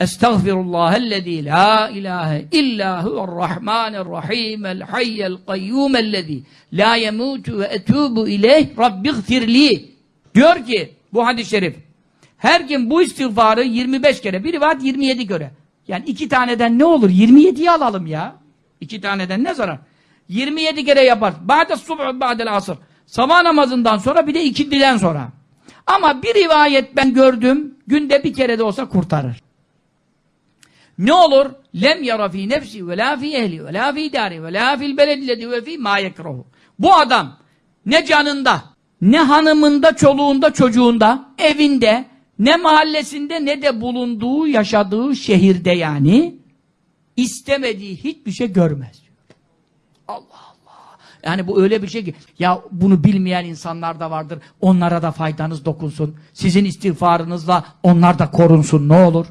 Estağfirullahellezî la ilahe illa huve'r-rahmanir-rahîmel hayyel kayyûmellezî la yemûtu ve etûbu ileyh rabbiğfirli. Diyor ki bu hadis-i şerif her kim bu istiğfarı 25 kere, bir rivayet 27 kere. Yani iki taneden ne olur? 27'yi alalım ya. İki taneden ne zarar? 27 kere yapar. Ba'de subh, ba'del asır. Sabah namazından sonra bir de ikindiden sonra. Ama bir rivayet ben gördüm, günde bir kere de olsa kurtarır. Ne olur? Lem yara fi nefsi ve la fi ehli ve la fi dari ve la fil beledilledi ve fi ma yekruhu. Bu adam ne canında, ne hanımında, çoluğunda, çocuğunda, evinde, ne mahallesinde ne de bulunduğu, yaşadığı şehirde yani istemediği hiçbir şey görmez. Allah Allah. Yani bu öyle bir şey ki ya bunu bilmeyen insanlar da vardır. Onlara da faydanız dokunsun. Sizin istiğfarınızla onlar da korunsun ne olur.